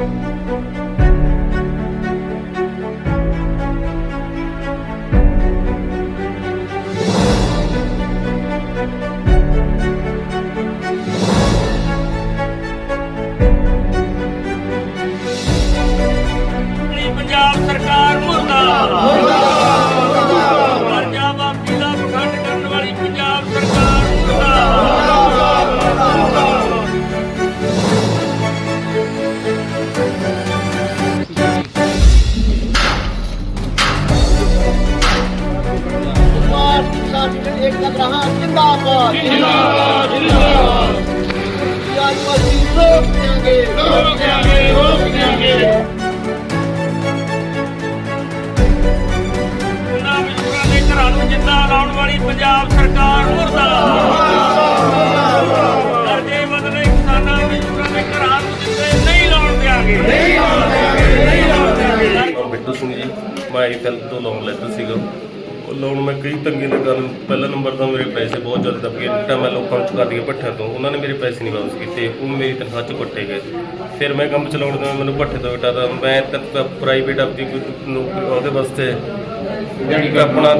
ਆਪਣੀ ਸਾਡੀ ਇੱਕ ਰਹਾ ਜਿੰਦਾਬਾਦ ਜਿੰਦਾਬਾਦ ਜਿੰਦਾਬਾਦ ਯਾਰ ਮਸੀ ਰੋਕ ਦਿਆਂਗੇ ਰੋਕ ਦਿਆਂਗੇ ਰੋਕ ਦਿਆਂਗੇ ਉਹਨਾਂ ਮਜ਼ਦੂਰਾਂ ਦੇ ਘਰਾਂ ਨੂੰ ਜਿੰਦਾ ਲਾਉਣ ਵਾਲੀ ਪੰਜਾਬ ਸਰਕਾਰ ਮੁਰਦਾਬਾਦ। ਕਰਜ਼ੇ ਬਦਲੇ ਕਿਸਾਨਾਂ ਮਜ਼ਦੂਰਾਂ ਦੇ ਘਰਾਂ ਨੂੰ ਜਿੰਦੇ ਨਹੀਂ ਲਾਉਣ ਦਿਆਂਗੇ। ਨਹੀਂ ਲਾਉਣ ਦਿਆਂਗੇ ਨਹੀਂ ਲਾਉਣ ਦਿਆਂਗੇ। ਬਿੱਟੂ ਸਿੰਘ ਜੀ ਮੈਂ ਆਈਫੈਲ ਤੋਂ ਲੋਨ ਲੈਤਾ ਸੀਗਾ। ਉਹ ਲੋਨ ਮੈਂ ਕਈ ਤੰਗੀ ਦੇ ਕਾਰਨ ਪਹਿਲਾ ਨੰਬਰ ਤਾਂ ਮੇਰੇ ਪੈਸੇ ਬਹੁਤ ਜ਼ਿਆਦਾ ਦਬ ਗਏ ਤਾਂ ਮੈਂ ਲੋਕਾਂ ਨੂੰ ਚੁਕਾ ਦਿਏ ਭੱਠਿਆਂ ਤੋਂ। ਉਹਨਾਂ ਨੇ ਮੇਰੇ ਪੈਸੇ ਨਹੀਂ ਵਾਪਸ ਕੀਤੇ ਉਹ ਮੇਰੀ ਤਨਖਾਹ ਚ ਕੱਟੇ ਗਏ। ਫਿਰ ਮੈਂ ਕੰਮ ਚਲਾਉਣ ਦਾ ਮੈਨੂੰ ਭੱਠੇ ਤੋਂ ਹਟਾ ਤਾਂ ਮੈਂ ਤਾਂ ਪ੍ਰਾਈਵੇਟ ਆਪਦੀ ਕੋਈ ਨੌਕਰੀ ਉਹਦੇ ਵਾਸਤੇ ਜਿਹੜੀ ਕਿ ਆਪਣਾ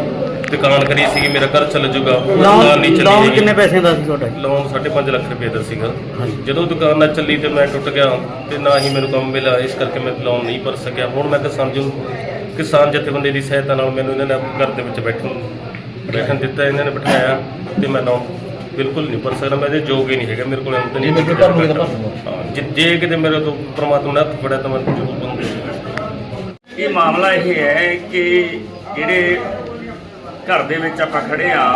ਦੁਕਾਨ ਕਰੀ ਸੀਗੀ ਮੇਰਾ ਘਰ ਚੱਲ ਜੂਗਾ। ਦੁਕਾਨ ਨਹੀਂ ਲੋਨ ਚੱਲੀ ਲੋਨ। ਕਿੰਨੇ ਪੈਸੇ ਦਾ ਸੀ ਤੁਹਾਡਾ? ਲੋਨ 5.5 ਲੱਖ ਰੁਪਏ ਦਾ ਸੀਗਾ। ਜਦੋਂ ਦੁਕਾਨ ਨਾ ਚੱਲੀ ਤੇ ਮੈਂ ਟੁੱਟ ਗਿਆ ਤੇ ਨਾ ਹੀ ਮੈਨੂੰ ਕੰਮ ਮਿਲਿਆ। ਇਸ ਕਰਕੇ ਮੈਂ ਲੋਨ ਨਹੀਂ ਭਰ ਸਕਿਆ। ਹੁਣ ਮੈਂ ਕਿਸਾਨ ਜੋ ਕਿਸਾਨ ਜਥੇਬੰਦੀ ਦੀ ਸਹਾਇਤਾ ਨਾਲ ਮੈਨੂੰ ਇਹਨਾਂ ਨੇ ਘਰ ਦੇ ਵਿੱਚ ਬੈਠਣ ਬੈਠਣ ਦਿੱਤਾ ਇਹਨਾਂ ਨੇ ਬਿਠਾਇਆ ਤੇ ਮੈਂ ਲੋਨ ਬਿਲਕੁਲ ਨਹੀਂ ਭਰ ਸਕਦਾ ਮੈਂ ਇਹਦੇ ਯੋਗ ਹੀ ਨਹੀਂ ਹੈਗਾ ਮੇਰੇ ਕੋਲ ਅੰਤ ਨਹੀਂ ਹਾਂ, ਜੇ ਜੇ ਕਿਤੇ ਮੇਰੇ ਤੋਂ ਪ੍ਰਮਾਤਮਾ ਨੇ ਹੱਥ ਫੜਿਆ ਤਾਂ ਮੈਂ ਜ਼ਰੂਰ ਬੰਦੇ ਇਹ ਮਾਮਲਾ ਇਹ ਹੈ ਕਿ ਜਿਹੜੇ ਘਰ ਦੇ ਵਿੱਚ ਆਪਾਂ ਖੜੇ ਆ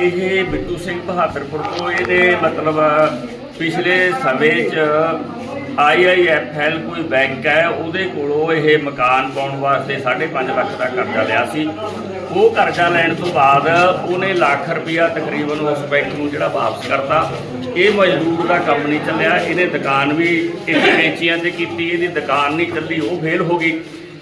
ਇਹ ਬਿੱਟੂ ਸਿੰਘ ਬਹਾਦਰਪੁਰ ਤੋਂ ਇਹਦੇ ਮਤਲਬ ਪਿਛਲੇ ਸਮੇਂ 'ਚ ਆਈਆਈਐਫਐਲ ਕੋਈ ਬੈਂਕ ਹੈ, ਉਹਦੇ ਕੋਲੋਂ ਇਹ ਮਕਾਨ ਪਾਉਣ ਵਾਸਤੇ 5.5 ਲੱਖ ਦਾ ਕਰਜ਼ਾ ਲਿਆ ਸੀ। ਉਹ ਕਰਜ਼ਾ ਲੈਣ ਤੋਂ ਬਾਅਦ ਉਹਨੇ ਲੱਖ ਰੁਪਇਆ ਤਕਰੀਬਨ ਉਸ ਬੈਂਕ ਨੂੰ ਜਿਹੜਾ ਵਾਪਸ ਕਰਤਾ। ਇਹ ਮਜ਼ਦੂਰ ਦਾ ਕੰਮ ਨਹੀਂ ਚੱਲਿਆ, ਇਹਨੇ ਦੁਕਾਨ ਵੀ ਇਹਦੀ ਕੈਂਚੀਆਂ ਤੇ ਕੀਤੀ, ਇਹਦੀ ਦੁਕਾਨ ਨਹੀਂ ਚੱਲੀ, ਉਹ ਫੇਲ ਹੋ ਗਈ।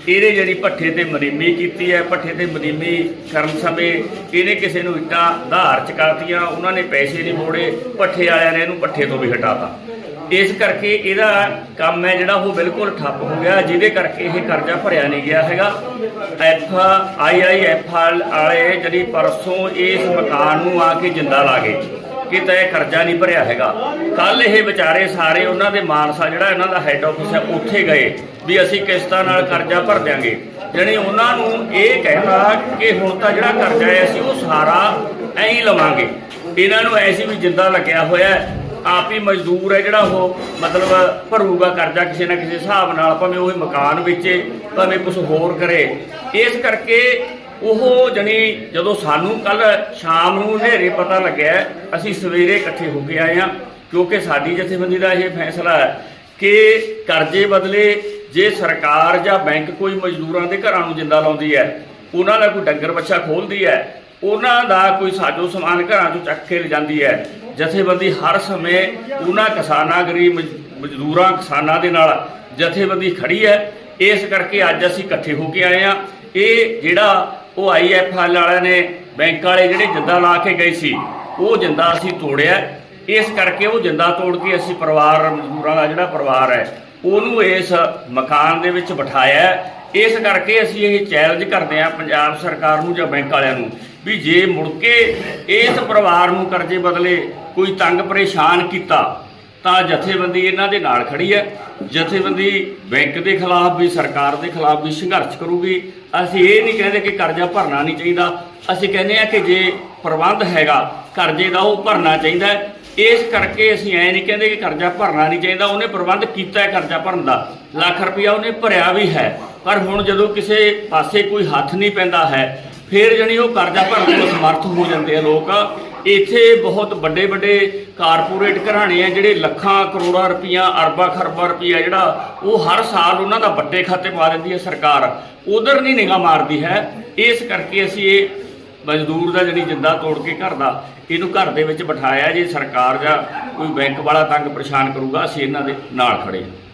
ਇਹਨੇ ਜਿਹੜੀ ਪੱਠੇ ਤੇ ਮਰੀਮੀ ਕੀਤੀ ਹੈ ਪੱਠੇ ਤੇ ਮਰੀਮੀ ਕਰਨ ਸਮੇਂ ਇਹਨੇ ਕਿਸੇ ਨੂੰ ਇੱਟਾਂ, ਧਾਰ ਚਕਾਤੀਆਂ, ਉਹਨਾਂ ਨੇ ਪੈਸੇ ਨਹੀਂ ਮੋੜੇ ਪੱਠੇ ਵਾਲਿਆਂ ਨੇ ਇਹਨੂੰ ਪੱਠੇ ਤੋਂ ਵੀ ਹਟਾਤਾ। ਇਸ ਕਰਕੇ ਇਹਦਾ ਕੰਮ ਹੈ ਜਿਹੜਾ ਉਹ ਬਿਲਕੁਲ ਠੱਪ ਹੋ ਗਿਆ, ਜਿਹਦੇ ਕਰਕੇ ਇਹ ਕਰਜ਼ਾ ਭਰਿਆ ਨਹੀਂ ਗਿਆ ਹੈਗਾ। ਐਫ ਆਈ ਆਈ ਐਫ ਵਾਲੇ ਜਿਹੜੀ ਪਰਸੋਂ ਇਸ ਮਕਾਨ ਨੂੰ ਆ ਕੇ ਜਿੰਦਾ ਲਾ ਗਏ ਕਿ ਤਾਂ ਇਹ ਕਰਜ਼ਾ ਨਹੀਂ ਭਰਿਆ ਹੈਗਾ। ਕੱਲ ਇਹ ਵਿਚਾਰੇ ਸਾਰੇ ਉਹਨਾਂ ਦੇ ਮਾਨਸਾ ਜਿਹੜਾ ਇਹਨਾਂ ਦਾ ਹੈੱਡ ਆਫਿਸ ਹੈ, ਉੱਥੇ ਗਏ ਵੀ ਅਸੀਂ ਕਿਸ਼ਤਾਂ ਨਾਲ ਕਰਜ਼ਾ ਭਰ ਦਿਆਂਗੇ। ਜਾਣੀ ਉਹਨਾਂ ਨੂੰ ਇਹ ਕਹਿਣਾ ਕਿ ਹੁਣ ਤਾਂ ਜਿਹੜਾ ਕਰਜ਼ਾ ਹੈ ਅਸੀਂ ਉਹ ਸਾਰਾ ਐਂ ਲਵਾਂਗੇ। ਇਹਨਾਂ ਨੂੰ ਐਸੀ ਵੀ ਜਿੰਦਾ ਲੱਗਿਆ ਹੋਇਆ ਆਪ ਹੀ ਮਜ਼ਦੂਰ ਹੈ ਜਿਹੜਾ ਉਹ ਮਤਲਬ ਭਰੂਗਾ ਕਰਜ਼ਾ ਕਿਸੇ ਨਾ ਕਿਸੇ ਹਿਸਾਬ ਨਾਲ, ਭਾਵੇਂ ਉਹ ਮਕਾਨ ਵੇਚੇ, ਭਾਵੇਂ ਕੁਝ ਹੋਰ ਕਰੇ। ਇਸ ਕਰਕੇ ਉਹ ਜਣੀ ਜਦੋਂ ਸਾਨੂੰ ਕੱਲ ਸ਼ਾਮ ਨੂੰ ਹਨੇਰੇ ਪਤਾ ਲੱਗਿਆ, ਅਸੀਂ ਸਵੇਰੇ ਇਕੱਠੇ ਹੋ ਕੇ ਆਏ ਹਾਂ, ਕਿਉਂਕਿ ਸਾਡੀ ਜਥੇਬੰਦੀ ਦਾ ਇਹ ਫੈਸਲਾ ਹੈ ਕਿ ਕਰਜ਼ੇ ਬਦਲੇ ਜੇ ਸਰਕਾਰ ਜਾਂ ਬੈਂਕ ਕੋਈ ਮਜ਼ਦੂਰਾਂ ਦੇ ਘਰਾਂ ਨੂੰ ਜਿੰਦਾ ਲਾਉਂਦੀ ਹੈ, ਉਹਨਾਂ ਦਾ ਕੋਈ ਡੰਗਰ ਬੱਚਾ ਖੋਲਦੀ ਹੈ ਉਹਨਾਂ ਦਾ ਕੋਈ ਸਾਜੋ ਸਮਾਨ ਘਰਾਂ 'ਚੋਂ ਚੱਕ ਕੇ ਲਿਜਾਂਦੀ ਹੈ। ਜਥੇਬੰਦੀ ਹਰ ਸਮੇਂ ਉਹਨਾਂ ਕਿਸਾਨਾਂ ਗਰੀਬ ਮਜ਼- ਮਜ਼ਦੂਰਾਂ ਕਿਸਾਨਾਂ ਦੇ ਨਾਲ ਜਥੇਬੰਦੀ ਖੜੀ ਹੈ। ਇਸ ਕਰਕੇ ਅੱਜ ਅਸੀਂ ਇਕੱਠੇ ਹੋ ਕੇ ਆਏ ਆ ਇਹ ਜਿਹੜਾ ਉਹ ਆਈਐਫਐਲ ਵਾਲਿਆਂ ਨੇ ਬੈਂਕ ਵਾਲੇ ਜਿਹੜੇ ਜਿੰਦਾ ਲਾ ਕੇ ਗਏ ਸੀ, ਉਹ ਜਿੰਦਾ ਅਸੀਂ ਤੋੜਿਆ। ਇਸ ਕਰਕੇ ਉਹ ਜਿੰਦਾ ਤੋੜ ਕੇ ਅਸੀਂ ਪਰਿਵਾਰ, ਮਜ਼ਦੂਰਾਂ ਦਾ ਜਿਹੜਾ ਪਰਿਵਾਰ ਹੈ, ਉਹਨੂੰ ਇਸ ਮਕਾਨ ਦੇ ਵਿੱਚ ਬਿਠਾਇਆ ਇਸ ਕਰਕੇ ਅਸੀਂ ਇਹ ਚੈਲੰਜ ਕਰਦੇ ਹਾਂ ਪੰਜਾਬ ਸਰਕਾਰ ਨੂੰ ਜਾਂ ਬੈਂਕ ਵਾਲਿਆਂ ਨੂੰ ਵੀ ਜੇ ਮੁੜ ਕੇ ਇਸ ਪਰਿਵਾਰ ਨੂੰ ਕਰਜ਼ੇ ਬਦਲੇ ਕੋਈ ਤੰਗ ਪਰੇਸ਼ਾਨ ਕੀਤਾ, ਤਾਂ ਜਥੇਬੰਦੀ ਇਹਨਾਂ ਦੇ ਨਾਲ ਖੜੀ ਹੈ। ਜਥੇਬੰਦੀ ਬੈਂਕ ਦੇ ਖਿਲਾਫ ਵੀ, ਸਰਕਾਰ ਦੇ ਖਿਲਾਫ ਵੀ ਸੰਘਰਸ਼ ਕਰੂਗੀ। ਅਸੀਂ ਇਹ ਨਹੀਂ ਕਹਿੰਦੇ ਕਿ ਕਰਜ਼ਾ ਭਰਨਾ ਨਹੀਂ ਚਾਹੀਦਾ। ਅਸੀਂ ਕਹਿੰਦੇ ਆ ਕਿ ਜੇ ਪ੍ਰਬੰਧ ਹੈਗਾ, ਕਰਜ਼ੇ ਦਾ ਉਹ ਭਰਨਾ ਚਾਹੀਦਾ ਇਸ ਕਰਕੇ ਅਸੀਂ ਐ ਨਹੀਂ ਕਹਿੰਦੇ ਕਿ ਕਰਜ਼ਾ ਭਰਨਾ ਨਹੀਂ ਚਾਹੀਦਾ। ਉਹਨੇ ਪ੍ਰਬੰਧ ਕੀਤਾ ਹੈ ਕਰਜ਼ਾ ਭਰਨ ਦਾ। ਲੱਖ ਰੁਪਇਆ ਉਹਨੇ ਭਰਿਆ ਵੀ ਹੈ। ਪਰ ਹੁਣ ਜਦੋਂ ਕਿਸੇ ਪਾਸੇ ਕੋਈ ਹੱਥ ਨਹੀਂ ਪੈਂਦਾ ਹੈ, ਫਿਰ ਜਣੀ ਉਹ ਕਰਜ਼ਾ ਭਰਨ ਨੂੰ ਸਮਰਥ ਹੋ ਜਾਂਦੇ ਆ ਲੋਕ। ਇੱਥੇ ਬਹੁਤ ਵੱਡੇ ਵੱਡੇ ਕਾਰਪੋਰੇਟ ਘਰਾਣੇ ਆ, ਜਿਹੜੇ ਲੱਖਾਂ ਕਰੋੜਾਂ ਰੁਪਈਆ, ਅਰਬਾਂ ਖਰਬਾਂ ਰੁਪਈਆ ਜਿਹੜਾ ਉਹ ਹਰ ਸਾਲ ਉਹਨਾਂ ਦਾ ਵੱਡੇ ਖਾਤੇ ਪਾ ਦਿੰਦੀ ਹੈ ਸਰਕਾਰ। ਉਧਰ ਨਹੀਂ ਨਿਗਾਹ ਮਾਰਦੀ ਹੈ। ਇਸ ਕਰਕੇ ਅਸੀਂ ਇਹ ਮਜ਼ਦੂਰ ਦਾ ਜਿਹੜੀ ਜਿੰਦਾ ਤੋੜ ਕੇ ਘਰ ਦਾ ਇਹਨੂੰ ਘਰ ਦੇ ਵਿੱਚ ਬਿਠਾਇਆ ਜੇ ਸਰਕਾਰ ਜਾਂ ਕੋਈ ਬੈਂਕ ਵਾਲਾ ਤੰਗ ਪਰੇਸ਼ਾਨ ਕਰੂਗਾ, ਅਸੀਂ ਇਹਨਾਂ ਦੇ ਨਾਲ ਖੜੇ ਹਾਂ।